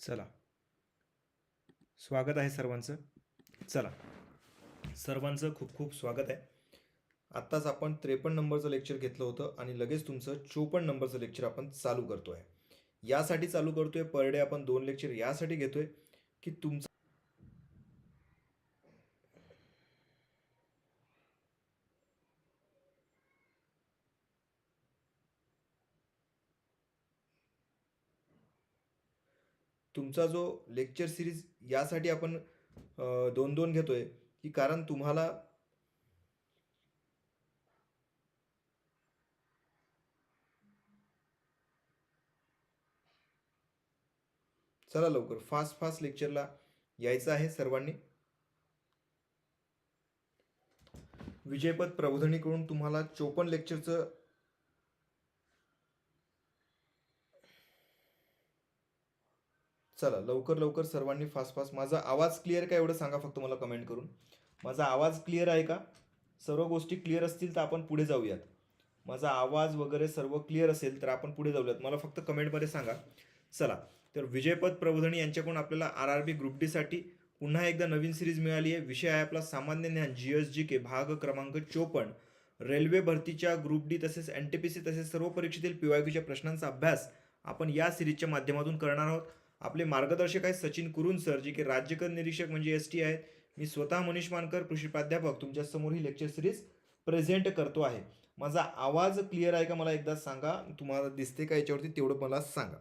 चला. स्वागत आहे सर्वांचं. चला. सर्वांचं खूप खूप स्वागत आहे. आत्ताच आपण त्रेपन्न नंबरचं लेक्चर घेतलं होतं आणि लगेच तुमचं चोपन्न नंबरचं लेक्चर आपण चालू करतो आहे यासाठी चालू करतो आहे पर डे आपण दोन लेक्चर यासाठी घेतो आहे की तुमचं तुमचा जो लेक्चर सिरीज यासाठी आपण दोन दोन घेतो आहे की कारण तुम्हाला चला लवकर फास्ट फास्ट लेक्चरला यायचं आहे सर्वांनी. विजयपद प्रबोधनीकडून तुम्हाला चोपन्न लेक्चरचं चला लवकर लवकर सर्वांनी फास्ट फास्ट माझा आवाज क्लिअर का एवढं सांगा फक्त मला कमेंट करून. माझा आवाज क्लिअर आहे का? सर्व गोष्टी क्लिअर असतील तर आपण पुढे जाऊयात. माझा आवाज वगैरे सर्व क्लिअर असेल तर आपण पुढे जाऊयात. मला फक्त कमेंटमध्ये सांगा. चला तर विजयपद प्रबोधनी यांच्याकडून आपल्याला आर आर बी ग्रुप डीसाठी पुन्हा एकदा नवीन सिरीज मिळाली आहे. विषय आहे आपला सामान्य ज्ञान जी एस जी के भाग क्रमांक चोपन्न. रेल्वे भरतीच्या ग्रुप डी तसेच एन टी पी सी तसेच सर्व परीक्षेतील पी वाय क्यूच्या प्रश्नांचा अभ्यास आपण या सिरीजच्या माध्यमातून करणार आहोत. आपले मार्गदर्शक आहेत सचिन कुरुन सर जे की राज्यकर निरीक्षक म्हणजे एस टी आहेत. मी स्वतः मनीष मानकर कृषी प्राध्यापक तुमच्यासमोर ही लेक्चर सिरीज प्रेझेंट करतो आहे. माझा आवाज क्लिअर आहे का मला एकदा सांगा? तुम्हाला दिसते का याच्यावरती तेवढं मला सांगा.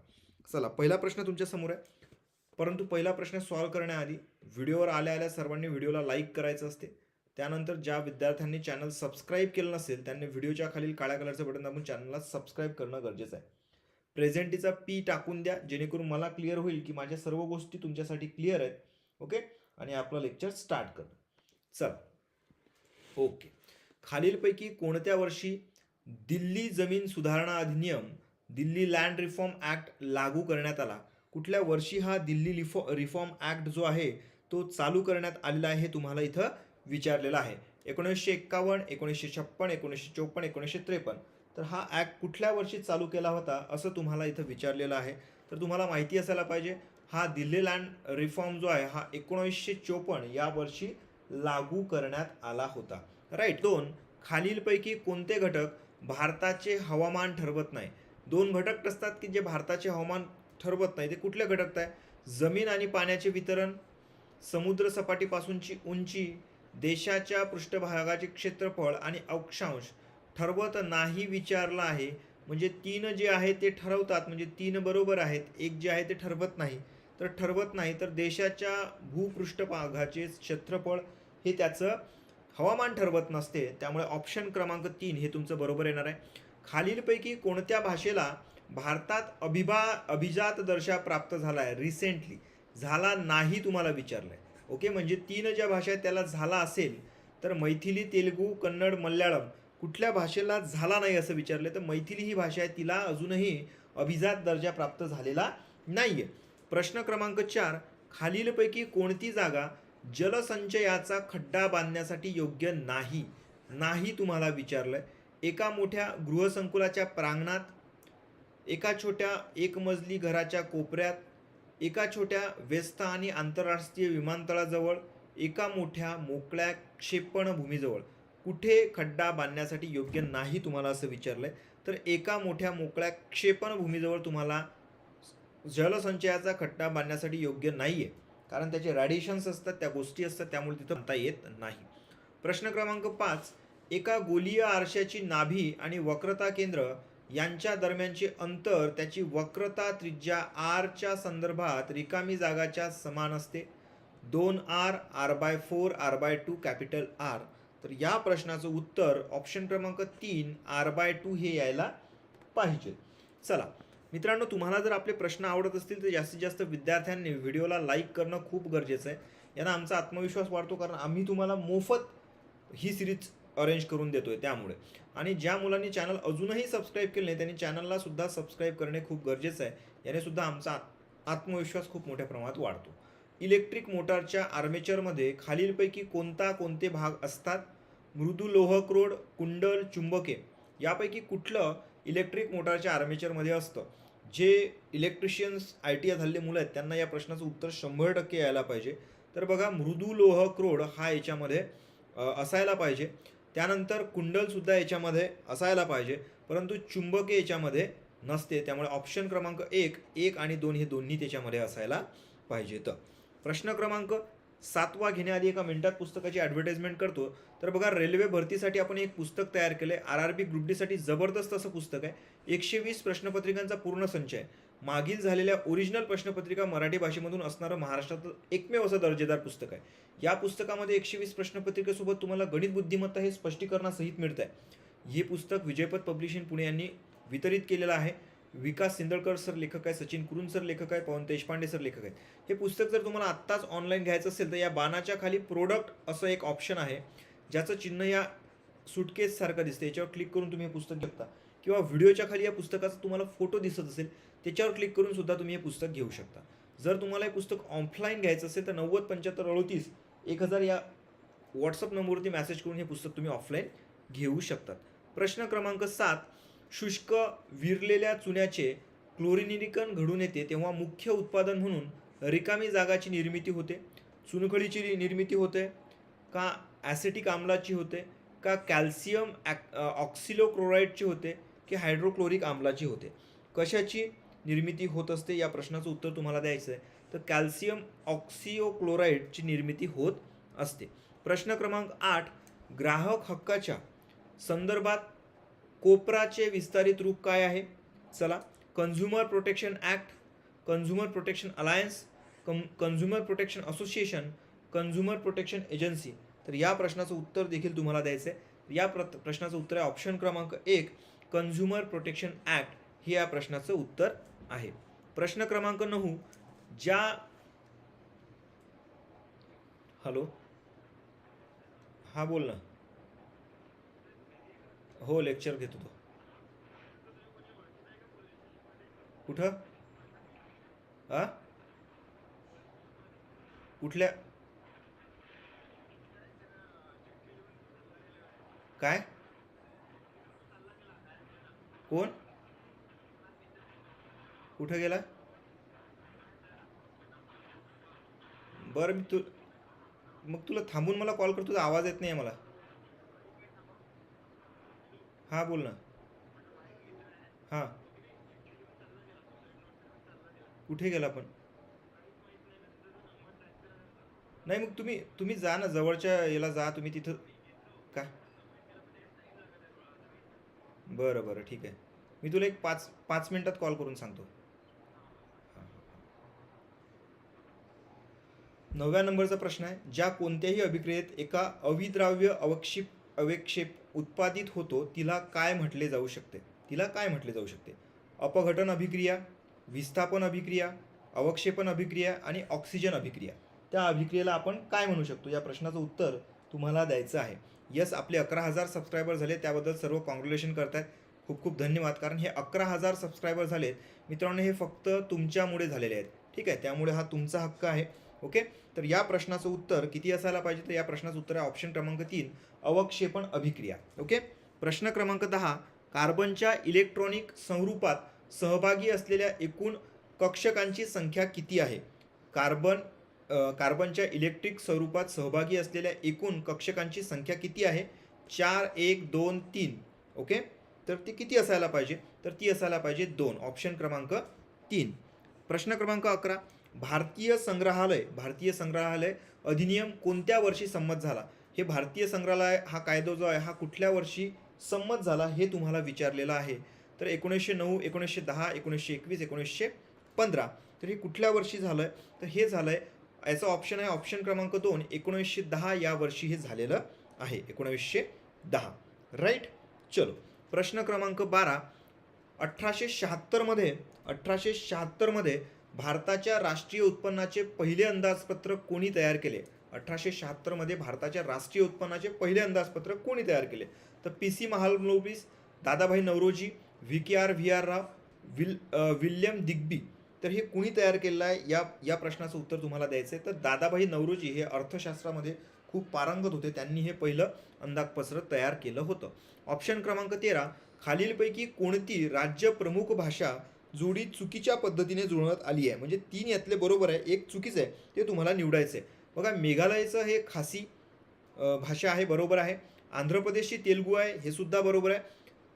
चला पहिला प्रश्न तुमच्यासमोर आहे. परंतु पहिला प्रश्न सॉल्व्ह करण्याआधी व्हिडिओवर आल्या आल्या सर्वांनी व्हिडिओला लाईक करायचं असते. त्यानंतर ज्या विद्यार्थ्यांनी चॅनल सबस्क्राईब केलं नसेल त्यांनी व्हिडिओच्या खालील काळ्या कलरचं बटन दाबून चॅनलला सबस्क्राईब करणं गरजेचं आहे. प्रेझेंटीचा पी टाकून द्या जेणेकरून मला क्लिअर होईल की माझ्या सर्व गोष्टी तुमच्यासाठी क्लिअर आहेत. ओके आणि आपलं लेक्चर स्टार्ट कर. चला. ओके खालीलपैकी कोणत्या वर्षी दिल्ली जमीन सुधारणा अधिनियम दिल्ली लँड रिफॉर्म ॲक्ट लागू करण्यात आला? कुठल्या वर्षी हा दिल्ली रिफॉ रिफॉर्म ॲक्ट जो आहे तो चालू करण्यात आलेला आहे हे तुम्हाला इथं विचारलेलं आहे. एकोणीसशे एक्कावन्न एकोणीसशे छप्पन एकोणीसशे चोपन्न एकोणीसशे त्रेपन्न. तर हा ॲक्ट कुठल्या वर्षी चालू केला होता असं तुम्हाला इथं विचारलेलं आहे. तर तुम्हाला माहिती असायला पाहिजे हा दिल्ली लँड रिफॉर्म जो आहे हा एकोणीसशे चोपन्न या वर्षी लागू करण्यात आला होता. राईट दोन खालीलपैकी कोणते घटक भारताचे हवामान ठरवत नाही? दोन घटक असतात की जे भारताचे हवामान ठरवत नाही ते कुठले घटक आहे जमीन आणि पाण्याचे वितरण समुद्र सपाटीपासूनची उंची देशाच्या पृष्ठभागाचे क्षेत्रफळ आणि अक्षांश ठरवत नाही विचारलं आहे. म्हणजे तीन जे आहे ते ठरवतात. म्हणजे तीन बरोबर आहेत. एक जे आहे ते ठरवत नाही. तर ठरवत नाही तर देशाच्या भूपृष्ठभागाचे क्षेत्रफळ हे त्याचं हवामान ठरवत नसते. त्यामुळे ऑप्शन क्रमांक तीन हे तुमचं बरोबर येणार आहे. खालीलपैकी कोणत्या भाषेला भारतात अभिभा अभिजात दर्जा प्राप्त झाला आहे? रिसेंटली झाला नाही तुम्हाला विचारलं आहे ओके म्हणजे तीन ज्या भाषा त्याला झाला असेल तर मैथिली तेलुगू कन्नड मल्याळम कुठल्या भाषेला झाला नाही असं विचारलं तर मैथिली ही भाषा आहे तिला अजूनही अभिजात दर्जा प्राप्त झालेला नाही आहे प्रश्न क्रमांक चार खालीलपैकी कोणती जागा जलसंचयाचा खड्डा बांधण्यासाठी योग्य नाही? नाही तुम्हाला विचारलं आहे एका मोठ्या गृहसंकुलाच्या प्रांगणात एका छोट्या एकमजली घराच्या कोपऱ्यात एका छोट्या व्यस्त आणि आंतरराष्ट्रीय विमानतळाजवळ एका मोठ्या मोकळ्या क्षेपणभूमीजवळ. कुठे खड्डा बांधण्यासाठी योग्य नाही तुम्हाला असं विचारलं आहे तर एका मोठ्या मोकळ्या क्षेपणभूमीजवळ तुम्हाला जलसंचयाचा खड्डा बांधण्यासाठी योग्य नाही आहे कारण त्याचे रॅडिएशन्स असतात त्या गोष्टी असतात त्यामुळे तिथं म्हणता येत नाही. प्रश्न क्रमांक पाच एका गोलीय आरशाची नाभी आणि वक्रता केंद्र यांच्या दरम्यानचे अंतर त्याची वक्रता त्रिज्या आरच्या संदर्भात रिकामी जागाच्या समान असते. दोन R R by four R by two capital R तर या प्रश्नाचं उत्तर ऑप्शन क्रमांक तीन आर बाय टू हे यायला पाहिजे. चला मित्रांनो तुम्हाला जर आपले प्रश्न आवडत असतील तर जास्तीत जास्त विद्यार्थ्यांनी व्हिडिओला लाईक करणं खूप गरजेचं आहे. यांना आमचा आत्मविश्वास वाढतो कारण आम्ही तुम्हाला मोफत ही सिरीज अरेंज करून देतोय त्यामुळे. आणि ज्या मुलांनी चॅनल अजूनही सबस्क्राईब केले नाही त्यांनी चॅनलला सुद्धा सबस्क्राईब करणे खूप गरजेचं आहे. याने सुद्धा आमचा आत्मविश्वास खूप मोठ्या प्रमाणात वाढतो. इलेक्ट्रिक मोटारच्या आर्मेचरमध्ये खालीलपैकी कोणता कोणते भाग असतात? मृदू लोहक्रोड कुंडल चुंबके यापैकी कुठलं इलेक्ट्रिक मोटारच्या आर्मेचरमध्ये असतं? जे इलेक्ट्रिशियन्स आय टी आय झालेले मुलं आहेत त्यांना या प्रश्नाचं उत्तर शंभर टक्के यायला पाहिजे. तर बघा मृदू लोह क्रोड हा याच्यामध्ये असायला पाहिजे. त्यानंतर कुंडलसुद्धा याच्यामध्ये असायला पाहिजे. परंतु चुंबके याच्यामध्ये नसते. त्यामुळे ऑप्शन क्रमांक एक एक आणि दोन हे दोन्ही त्याच्यामध्ये असायला पाहिजेत. प्रश्न क्रमांक सातवा घेण्याआधी एका मिनिटात पुस्तकाची ॲडव्हर्टाइजमेंट करतो. तर बघा रेल्वे भरतीसाठी आपण एक पुस्तक तयार केलं आहे आर आर बी ग्रुप डीसाठी जबरदस्त असं पुस्तक आहे. एकशे वीस प्रश्नपत्रिकांचा पूर्ण संच आहे. मागील झालेल्या ओरिजिनल प्रश्नपत्रिका मराठी भाषेमधून असणारं महाराष्ट्रातलं एकमेव असं दर्जेदार पुस्तक आहे. या पुस्तकामध्ये एकशे वीस प्रश्नपत्रिकेसोबत तुम्हाला गणित बुद्धिमत्ता हे स्पष्टीकरणासहित मिळतं आहे हे पुस्तक विजयपथ पब्लिशिंग पुणे यांनी वितरित केलेलं आहे. विकास सिंदळकर सर लेखक आहे सचिन कुरुन सर लेखक आहे पवन देशपांडे सर लेखक आहेत. हे पुस्तक जर तुम्हाला आत्ताच ऑनलाईन घ्यायचं असेल तर या बाणाच्या खाली प्रोडक्ट असं एक ऑप्शन आहे ज्याचं चिन्ह या सुटकेस सारखं दिसतं. याच्यावर क्लिक करून तुम्ही हे पुस्तक घेता किंवा व्हिडिओच्या खाली या पुस्तकाचा तुम्हाला फोटो दिसत असेल त्याच्यावर क्लिक करून सुद्धा तुम्ही हे पुस्तक घेऊ शकता. जर तुम्हाला हे पुस्तक ऑफलाईन घ्यायचं असेल तर नव्वद पंच्याहत्तर अडतीस एक हजार या व्हॉट्सअप नंबरवरती मेसेज करून हे पुस्तक तुम्ही ऑफलाईन घेऊ शकतात. प्रश्न क्रमांक सात शुष्क विरलेल्या चुन्याचे क्लोरिनिरीकरण घडून येते तेव्हा मुख्य उत्पादन म्हणून रिकामी जागाची निर्मिती होते. चुनखडीची निर्मिती होते का ॲसिटिक आम्लाची होते का कॅल्शियम ॲक ऑक्सिलोक्लोराईडची होते की हायड्रोक्लोरिक आम्लाची होते. कशाची निर्मिती होत असते या प्रश्नाचं उत्तर तुम्हाला द्यायचं आहे तर कॅल्शियम ऑक्सिओक्लोराईडची निर्मिती होत असते. प्रश्न क्रमांक आठ ग्राहक हक्काच्या संदर्भात कोपराचे विस्तारित रूप काय आहे? चला. Consumer protection act consumer protection alliance cum consumer protection association consumer protection agency तर या प्रश्नाचं उत्तर देखील तुम्हाला द्यायचं आहे या प्र प्रश्नाचं उत्तर आहे ऑप्शन क्रमांक एक कन्झ्युमर प्रोटेक्शन ॲक्ट हे या प्रश्नाचं उत्तर आहे. प्रश्न क्रमांक नऊ ज्या हॅलो हा बोल ना. हो लेक्चर घेत होतो. कुठं? आ? कुठल्या? काय? कोण? कुठं गेला? बरं मी तू मग तुला थांबून मला कॉल करतो तुझा आवाज येत नाही आहे मला. हां बोल ना. हां. कुठे गेला पण? नाही मग तुम्ही तुम्ही जा ना जवळच्या याला जा तुम्ही तिथं. काय बरं बरं ठीक आहे. मी तुला एक पाच पाच मिनटात कॉल करून सांगतो. नवव्या नंबरचा प्रश्न आहे. ज्या कोणत्याही अभिक्रियेत एका अविद्राव्य अवक्षिप अवेक्षेप उत्पादित होतो तिला काय म्हटले जाऊ शकते? तिला काय म्हटले जाऊ शकते? अपघटन अभिक्रिया विस्थापन अभिक्रिया अवक्षेपण अभिक्रिया आणि ऑक्सिजन अभिक्रिया. त्या अभिक्रियेला आपण काय म्हणू शकतो? या प्रश्नाचं उत्तर तुम्हाला द्यायचं आहे. यस आपले अकरा हजार सबस्क्रायबर झाले त्याबद्दल सर्व कॉन्ग्रॅच्युलेशन करतायत. खूप खूप धन्यवाद. कारण हे अकरा हजार सबस्क्रायबर झालेत. मित्रांनो हे फक्त तुमच्यामुळे झालेले आहेत. ठीक आहे? त्यामुळे हा तुमचा हक्क आहे. ओके तर या प्रश्नाचं उत्तर किती असायला पाहिजे? तर या प्रश्नाचं उत्तर आहे ऑप्शन क्रमांक तीन अवक्षेपण अभिक्रिया. ओके प्रश्न क्रमांक दहा कार्बनच्या इलेक्ट्रॉनिक संरूपात सहभागी असलेल्या एकूण कक्षकांची संख्या किती आहे? कार्बन कार्बनच्या इलेक्ट्रिक स्वरूपात सहभागी असलेल्या एकूण कक्षकांची संख्या किती आहे? चार एक दोन तीन. ओके तर ती किती असायला पाहिजे? तर ती असायला पाहिजे दोन. ऑप्शन क्रमांक तीन. प्रश्न क्रमांक अकरा भारतीय संग्रहालय भारतीय संग्रहालय अधिनियम कोणत्या वर्षी संमत झाला? हे भारतीय संग्रहालय हा कायदा जो आहे हा कुठल्या वर्षी संमत झाला हे तुम्हाला विचारलेलं आहे? तर एकोणीसशे नऊ एकोणीसशे दहा एकोणीसशे एकवीस एकोणीसशे पंधरा. तर हे कुठल्या वर्षी झालं आहे तर हे झालं आहे याचं ऑप्शन आहे ऑप्शन क्रमांक दोन एकोणीसशे दहा या वर्षी हे झालेलं आहे एकोणीसशे दहा. राईट चलो. प्रश्न क्रमांक बारा. अठराशे शहात्तरमध्ये अठराशे शहात्तरमध्ये भारताच्या राष्ट्रीय उत्पन्नाचे पहिले अंदाजपत्रक कोणी तयार केले? अठराशे शहात्तरमध्ये भारताच्या राष्ट्रीय उत्पन्नाचे पहिले अंदाजपत्रक कोणी तयार केले? तर P C Mahalanobis Dadabhai Naoroji V K R V R Rao will William Digby. तर हे कुणी तयार केलेलं आहे? या या प्रश्नाचं उत्तर तुम्हाला द्यायचं आहे तर दादाभाई नवरोजी हे अर्थशास्त्रामध्ये खूप पारंगत होते. त्यांनी हे पहिलं अंदाजपत्रक तयार केलं होतं. ऑप्शन क्रमांक तेरा खालीलपैकी कोणती राज्य प्रमुख भाषा जोडी चुकीच्या पद्धतीने जुळवण्यात आली आहे. म्हणजे तीन यातले बरोबर आहे एक चुकीचं आहे ते तुम्हाला निवडायचं आहे. बघा मेघालयचं हे खासी भाषा आहे बरोबर आहे. आंध्र प्रदेशची तेलगू आहे हे सुद्धा बरोबर आहे.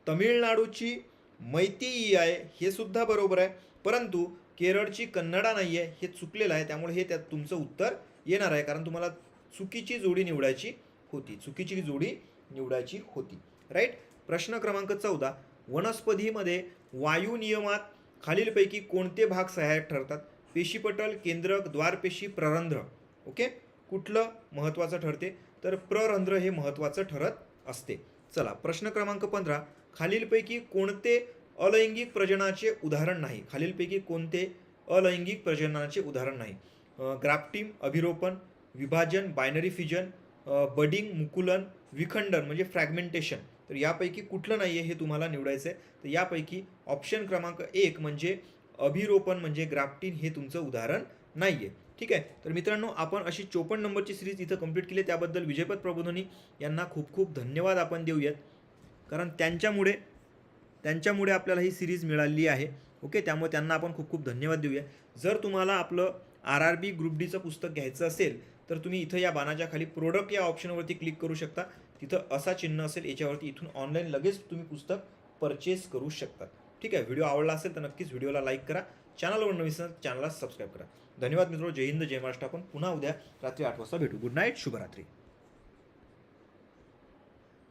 तमिळनाडूची मैती आहे हे सुद्धा बरोबर आहे. परंतु केरळची कन्नडा नाही आहे हे चुकलेलं आहे. त्यामुळे हे त्यात तुमचं उत्तर येणार आहे. कारण तुम्हाला चुकीची जोडी निवडायची होती. चुकीची जोडी निवडायची होती. राईट प्रश्न क्रमांक चौदा. वनस्पतीमध्ये वायू नियमात खालीलपैकी कोणते भाग सहाय्यक ठरतात? पेशीपटल केंद्रक द्वारपेशी प्ररंध्र. ओके? कुठलं महत्त्वाचं ठरते? तर प्ररंध्र हे महत्त्वाचं ठरत असते. चला प्रश्न क्रमांक पंधरा. खालीलपैकी कोणते अलैंगिक प्रजननाचे उदाहरण नाही? खालीलपैकी कोणते अलैंगिक प्रजननाचे उदाहरण नाही? ग्राफ्टिम अभिरोपण विभाजन बायनरी फिजन बडिंग मुकुलन विखंडन म्हणजे फ्रॅगमेंटेशन. तर यापैकी कुठलं नाही आहे हे तुम्हाला निवडायचं आहे तर यापैकी ऑप्शन क्रमांक एक म्हणजे अभिरोपण म्हणजे ग्राफ्टिन हे तुमचं उदाहरण नाही आहे ठीक आहे? तर मित्रांनो आपण अशी चोपन्न नंबरची सिरीज इथं कंप्लीट केली त्याबद्दल विजयपत प्रबोधनी यांना खूप खूप धन्यवाद आपण देऊयात. कारण त्यांच्यामुळे त्यांच्यामुळे आपल्याला ही सिरीज मिळाली आहे. ओके? त्यामुळे त्यांना आपण खूप खूप धन्यवाद देऊया जर तुम्हाला आपलं आर आर बी ग्रुप डीचं पुस्तक घ्यायचं असेल तर तुम्ही इथं या बाणाच्या खाली प्रोडक्ट या ऑप्शनवरती क्लिक करू शकता. तिथं असा चिन्ह असेल याच्यावरती इथून ऑनलाईन लगेच तुम्ही पुस्तक परचेस करू शकता. ठीक आहे? व्हिडिओ आवडला असेल तर नक्कीच व्हिडिओला लाईक करा. चॅनलवर नवीन असेल चॅनलला सबस्क्राईब करा. धन्यवाद मित्रो. जय हिंद जय महाराष्ट्र. आपण पुन्हा उद्या रात्री आठ वाजता भेटू. गुड नाईट शुभरात्री.